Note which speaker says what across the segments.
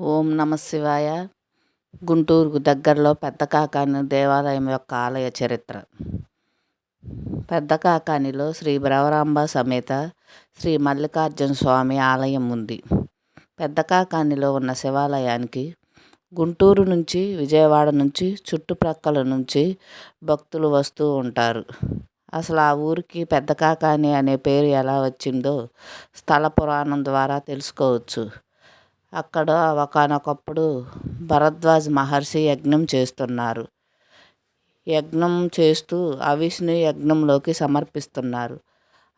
Speaker 1: ఓం నమ శివాయ. గుంటూరుకు దగ్గరలో పెద్ద కాకాని దేవాలయం యొక్క ఆలయ చరిత్ర. పెద్ద కాకానిలో శ్రీ భ్రవరాంబ సమేత శ్రీ మల్లికార్జున స్వామి ఆలయం ఉంది. పెద్ద కాకానిలో ఉన్న శివాలయానికి గుంటూరు నుంచి విజయవాడ నుంచి చుట్టుప్రక్కల నుంచి భక్తులు వస్తూ ఉంటారు. అసలు ఆ ఊరికి పెద్ద కాకాని అనే పేరు ఎలా వచ్చిందో స్థల పురాణం ద్వారా తెలుసుకోవచ్చు. అక్కడ ఒకనొకప్పుడు భరద్వాజ్ మహర్షి యజ్ఞం చేస్తున్నారు. యజ్ఞం చేస్తూ అవిష్ను యజ్ఞంలోకి సమర్పిస్తున్నారు.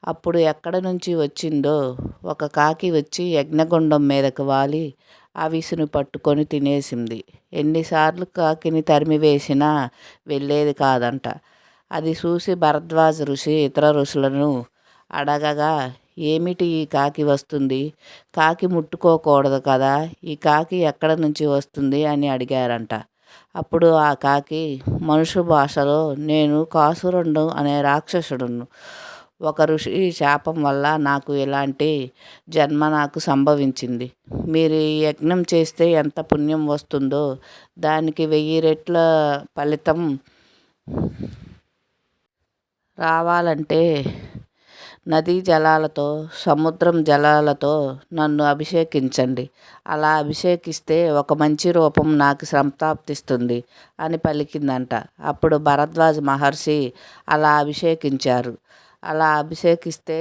Speaker 1: అప్పుడు ఎక్కడ నుంచి వచ్చిందో ఒక కాకి వచ్చి యజ్ఞగుండం మీదకు వాలి అవిసును పట్టుకొని తినేసింది. ఎన్నిసార్లు కాకిని తరిమివేసినా వెళ్ళేది కాదంట. అది చూసి భరద్వాజ ఋషి ఇతర ఋషులను అడగగా ఏమిటి ఈ కాకి వస్తుంది? కాకి ముట్టుకోకూడదు కదా ఈ కాకి ఎక్కడ నుంచి వస్తుంది అని అడిగారంట. అప్పుడు ఆ కాకి మనుషు భాషలో నేను కాసురుడు అనే రాక్షసుడును. ఒక ఋషి శాపం వల్ల నాకు ఇలాంటి జన్మ నాకు సంభవించింది. మీరు ఈ యజ్ఞం చేస్తే ఎంత పుణ్యం వస్తుందో దానికి వెయ్యి రెట్ల ఫలితం రావాలంటే నదీ జలాలతో సముద్రం జలాలతో నన్ను అభిషేకించండి. అలా అభిషేకిస్తే ఒక మంచి రూపం నాకు సంప్రాప్తిస్తుంది అని పలికిందంట. అప్పుడు భరద్వాజ మహర్షి అలా అభిషేకించారు. అలా అభిషేకిస్తే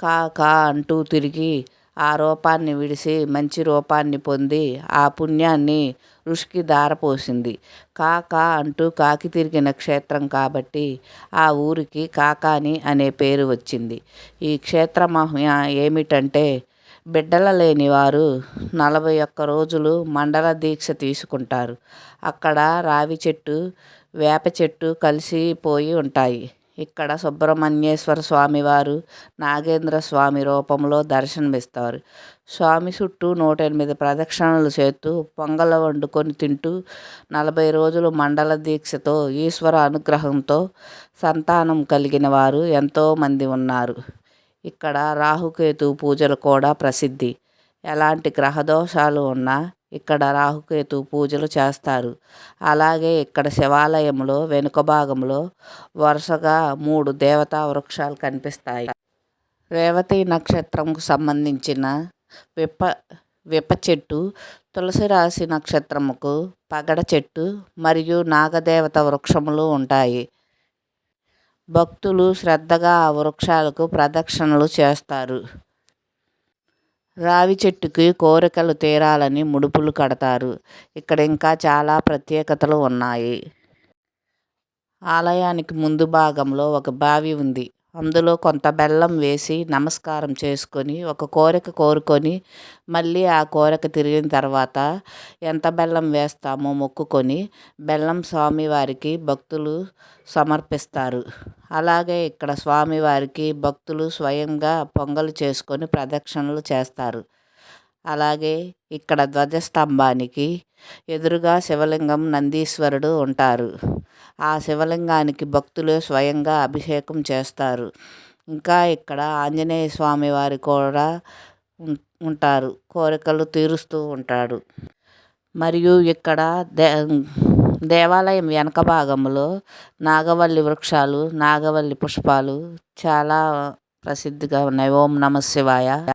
Speaker 1: కా కా అంటూ తిరిగి ఆ రూపాన్ని విడిసి మంచి రూపాన్ని పొంది ఆ పుణ్యాన్ని ఋషికి దారపోసింది కాక అంటూ కాకి తిరిగిన క్షేత్రం కాబట్టి ఆ ఊరికి కాకాని అనే పేరు వచ్చింది. ఈ క్షేత్ర మహిమ ఏమిటంటే బిడ్డల లేని వారు నలభై ఒక్క రోజులు మండల దీక్ష తీసుకుంటారు. అక్కడ రావి చెట్టు వేప చెట్టు కలిసిపోయి ఉంటాయి. ఇక్కడ సుబ్రహ్మణ్యేశ్వర స్వామివారు నాగేంద్ర స్వామి రూపంలో దర్శనమిస్తారు. స్వామి చుట్టూ నూట ఎనిమిది ప్రదక్షిణలు చేస్తూ పొంగల వండుకొని తింటూ నలభై రోజులు మండల దీక్షతో ఈశ్వర అనుగ్రహంతో సంతానం కలిగిన వారు ఎంతోమంది ఉన్నారు. ఇక్కడ రాహుకేతు పూజలు కూడా ప్రసిద్ధి. ఎలాంటి గ్రహదోషాలు ఉన్నా ఇక్కడ రాహుకేతు పూజలు చేస్తారు. అలాగే ఇక్కడ శివాలయంలో వెనుక భాగంలో వరుసగా మూడు దేవతా వృక్షాలు కనిపిస్తాయి. రేవతి నక్షత్రంకు సంబంధించిన విప్ప విప్ప చెట్టు తులసి రాశి నక్షత్రముకు పగడ చెట్టు మరియు నాగదేవత వృక్షములు ఉంటాయి. భక్తులు శ్రద్ధగా ఆ వృక్షాలకు ప్రదక్షిణలు చేస్తారు. రావి చెట్టుకి కోరికలు తీరాలని ముడుపులు కడతారు. ఇక్కడ ఇంకా చాలా ప్రత్యేకతలు ఉన్నాయి. ఆలయానికి ముందు భాగంలో ఒక బావి ఉంది. అందులో కొంత బెల్లం వేసి నమస్కారం చేసుకొని ఒక కోరిక కోరుకొని మళ్ళీ ఆ కోరిక తిరిగిన తర్వాత ఎంత బెల్లం వేస్తామో మొక్కుకొని బెల్లం స్వామివారికి భక్తులు సమర్పిస్తారు. అలాగే ఇక్కడ స్వామివారికి భక్తులు స్వయంగా పొంగలు చేసుకొని ప్రదక్షిణలు చేస్తారు. అలాగే ఇక్కడ ధ్వజస్తంభానికి ఎదురుగా శివలింగం నందీశ్వరుడు ఉంటారు. ఆ శివలింగానికి భక్తులు స్వయంగా అభిషేకం చేస్తారు. ఇంకా ఇక్కడ ఆంజనేయ స్వామి వారు కూడా ఉంటారు. కోరికలు తీరుస్తూ ఉంటాడు. మరియు ఇక్కడ దే దేవాలయం వెనక భాగంలో నాగవల్లి వృక్షాలు నాగవల్లి పుష్పాలు చాలా ప్రసిద్ధిగా ఉన్నాయి. ఓం నమ శివాయ.